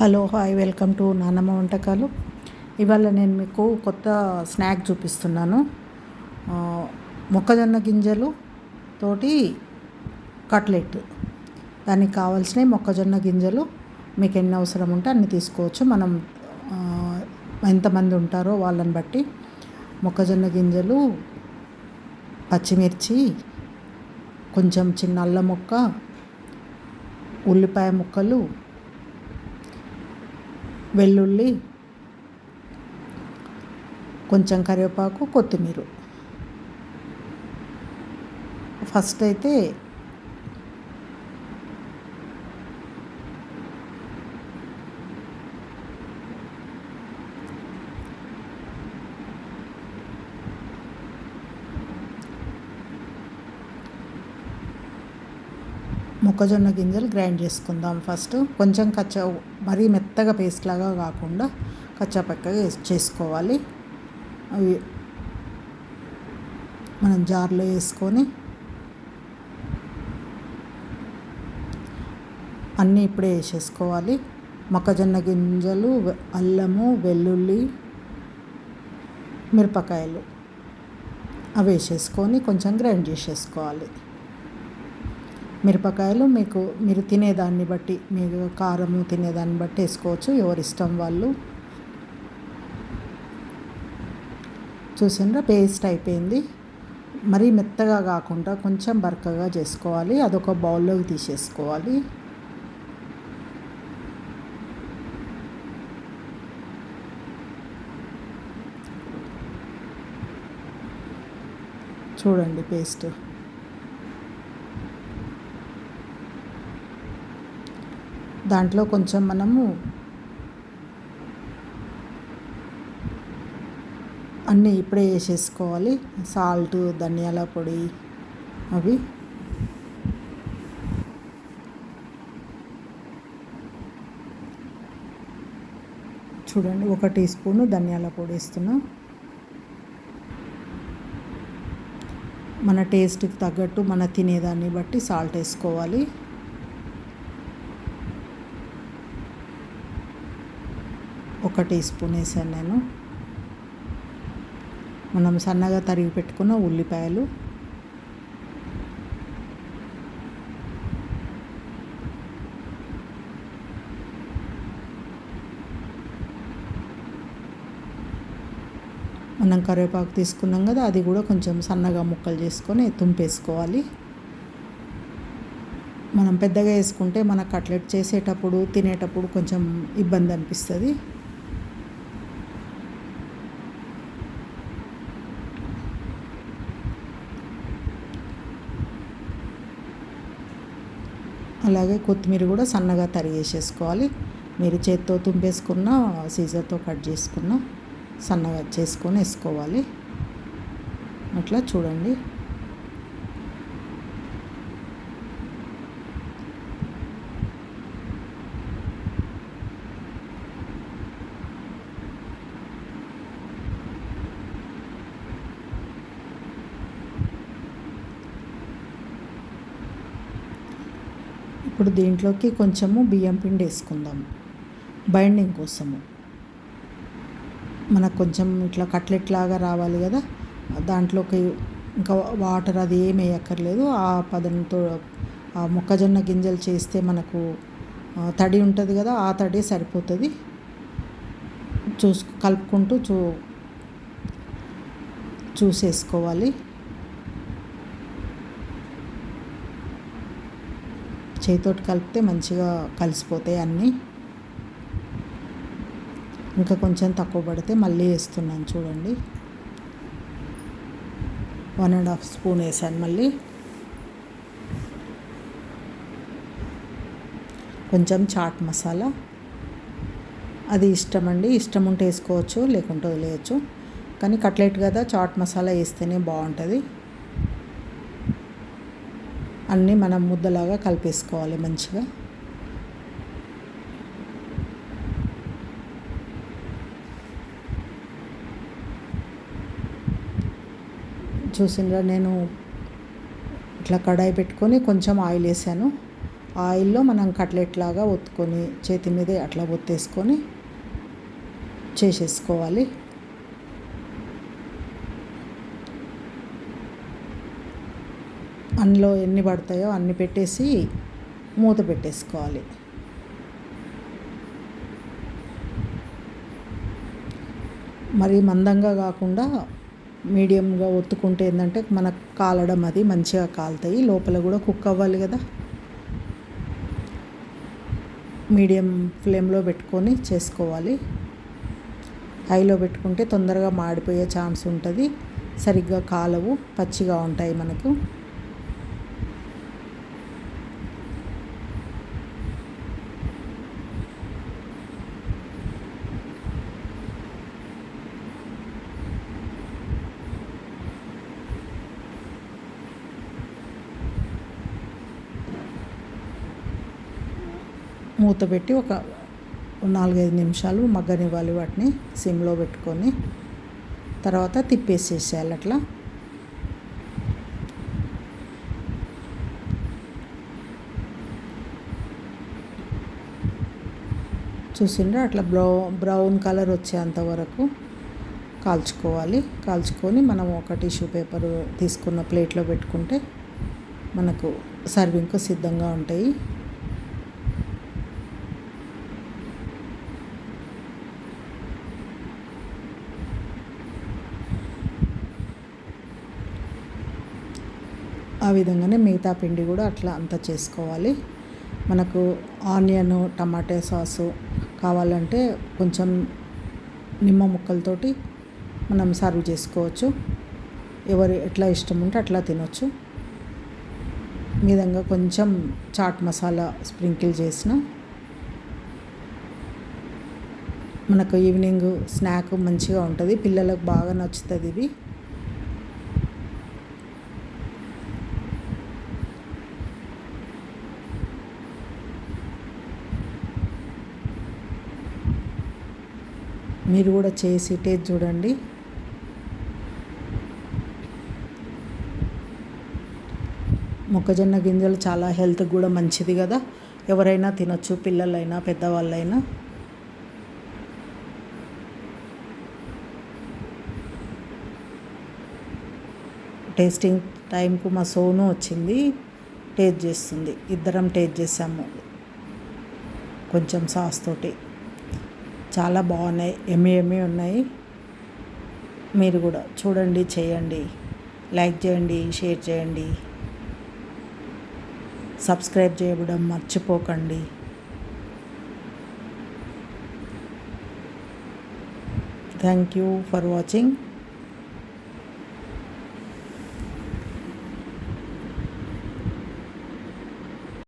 Hello hi welcome to నానమ్మ వంటకాలు. ఇవాళ నేను మీకు కొత్త స్నాక్ చూపిస్తున్నాను. మొక్కజొన్న గింజలు తోటి కట్లెట్. దానికి కావాల్సినవి మొక్కజొన్న గింజలు. మీకు ఎన్ని అవసరం ఉంటే అన్ని తీసుకోవచ్చు. మనం ఎంతమంది ఉంటారో వాళ్ళని బట్టి మొక్కజొన్న గింజలు పచ్చిమిర్చి కొంచెం చిన్న అల్లం ముక్క ఉల్లిపాయ ముక్కలు వెల్లుల్లి కొంచెం కరివేపాకు కొత్తిమీర. ఫస్ట్ అయితే మొక్కజొన్న గింజలు గ్రైండ్ చేసుకుందాం. ఫస్ట్ కొంచెం కచ్చా మరీ మెత్తగా పేస్ట్ లాగా కాకుండా కచ్చాపక్కగా చేసుకోవాలి. అవి మనం జార్లో వేసుకొని అన్నీ ఇప్పుడే వేసేసుకోవాలి. మొక్కజొన్న గింజలు అల్లము వెల్లుల్లి మిరపకాయలు అవి వేసేసుకొని కొంచెం గ్రైండ్ చేసేసుకోవాలి. మిరపకాయలు మీకు మీరు తినేదాన్ని బట్టి మీరు కారము తినేదాన్ని బట్టి వేసుకోవచ్చు ఎవరి ఇష్టం వాళ్ళు. చూసిండ్రా పేస్ట్ అయిపోయింది. మరీ మెత్తగా కాకుండా కొంచెం బరకగా చేసుకోవాలి. అదొక బౌల్లోకి తీసేసుకోవాలి. చూడండి పేస్ట్. దాంట్లో కొంచెం మనము అన్నీ ఇప్పుడే వేసేసుకోవాలి. సాల్ట్ ధనియాల పొడి అవి. చూడండి ఒక టీ స్పూన్ ధనియాల పొడి వేస్తున్నా. మన టేస్ట్కి తగ్గట్టు మన తినేదాన్ని బట్టి సాల్ట్ వేసుకోవాలి. ఒక టీ స్పూన్ వేసాను నేను. మనం సన్నగా తరిగి పెట్టుకున్న ఉల్లిపాయలు. మనం కరివేపాకు తీసుకున్నాం కదా అది కూడా కొంచెం సన్నగా ముక్కలు చేసుకొని తుంపేసుకోవాలి. మనం పెద్దగా వేసుకుంటే మన కట్లెట్ చేసేటప్పుడు తినేటప్పుడు కొంచెం ఇబ్బంది అనిపిస్తుంది. అలాగే కొత్తిమీర కూడా సన్నగా తరిగేసేసుకోవాలి. మీరు చేత్తో తుంపేసుకున్న సీజర్తో కట్ చేసుకున్న సన్నగా చేసుకొని వేసుకోవాలి. అట్లా చూడండి. ఇప్పుడు దీంట్లోకి కొంచెము బియ్యం పిండి వేసుకుందాం. బైండింగ్ కోసము. మనకు కొంచెం ఇట్లా కట్లెట్ లాగా రావాలి కదా దాంట్లోకి ఇంకా వాటర్ అది ఏమి వేయక్కర్లేదు. ఆ పదంతో ఆ మొక్కజొన్న గింజలు చేస్తే మనకు తడి ఉంటుంది కదా ఆ తడి సరిపోతుంది. చూసు కలుపుకుంటూ చూ చూసేసుకోవాలి. చేతితోటి కలిపితే మంచిగా కలిసిపోతాయి అన్నీ. ఇంకా కొంచెం తక్కువ పడితే మళ్ళీ వేస్తున్నాను చూడండి. వన్ అండ్ హాఫ్ స్పూన్ వేసాను మళ్ళీ. కొంచెం చాట్ మసాలా. అది ఇష్టం అండి. ఇష్టం ఉంటే వేసుకోవచ్చు లేకుంటే వదిలేయచ్చు. కానీ కట్లెట్ కదా చాట్ మసాలా వేస్తేనే బాగుంటుంది. అన్నీ మనం ముద్దలాగా కలిపేసుకోవాలి మంచిగా. చూసిండ్రా నేను ఇట్లా కడాయి పెట్టుకొని కొంచెం ఆయిల్ వేసాను. ఆయిల్లో మనం కట్లెట్ లాగా ఒత్తుకొని చేతి మీదే అట్లా ఒత్తేసుకొని చేసేసుకోవాలి. అందులో ఎన్ని పడతాయో అన్ని పెట్టేసి మూత పెట్టేసుకోవాలి. మరి మందంగా కాకుండా మీడియంగా ఒత్తుకుంటే ఏంటంటే మనకు కాలడం అది మంచిగా కాలుతాయి. లోపల కూడా కుక్ అవ్వాలి కదా. మీడియం ఫ్లేమ్లో పెట్టుకొని చేసుకోవాలి. హైలో పెట్టుకుంటే తొందరగా మాడిపోయే ఛాన్స్ ఉంటుంది. సరిగ్గా కాలవు పచ్చిగా ఉంటాయి మనకు. మూత పెట్టి ఒక నాలుగైదు నిమిషాలు మగ్గనివ్వాలి వాటిని సిమ్లో పెట్టుకొని. తర్వాత తిప్పేసేసేయాలి అట్లా. చూసిండ్రు? అట్లా బ్రౌ బ్రౌన్ కలర్ వచ్చేంత వరకు కాల్చుకోవాలి. కాల్చుకొని మనం ఒక టిష్యూ పేపర్ తీసుకున్న ప్లేట్లో పెట్టుకుంటే మనకు సర్వింగ్కు సిద్ధంగా ఉంటాయి. ఆ విధంగానే మిగతా పిండి కూడా అట్లా అంతా చేసుకోవాలి. మనకు ఆనియన్ టమాటా సాసు కావాలంటే కొంచెం నిమ్మ ముక్కలతోటి మనం సర్వ్ చేసుకోవచ్చు. ఎవరు ఎట్లా ఇష్టం ఉంటే అట్లా తినొచ్చు. విధంగా కొంచెం చాట్ మసాలా స్ప్రింకిల్ చేసిన మనకు ఈవినింగ్ స్నాక్ మంచిగా ఉంటుంది. పిల్లలకు బాగా నచ్చుతుంది ఇది మీరు కూడా చేసి టేస్ట్ చూడండి. మొక్కజొన్న గింజలు చాలా హెల్త్కి కూడా మంచిది కదా. ఎవరైనా తినొచ్చు పిల్లలైనా పెద్దవాళ్ళైనా. టేస్టింగ్ టైంకు మా సోను వచ్చింది టేస్ట్ చేస్తుంది. ఇద్దరం టేస్ట్ చేసాము. కొంచెం సాస్ తోటి. చాలా బాగున్నాయి. ఎమ్మి ఎమ్మి ఉన్నాయి. మీరు కూడా చూడండి చేయండి. లైక్ చేయండి షేర్ చేయండి. సబ్స్క్రైబ్ చేయడం మర్చిపోకండి. Thank you for watching.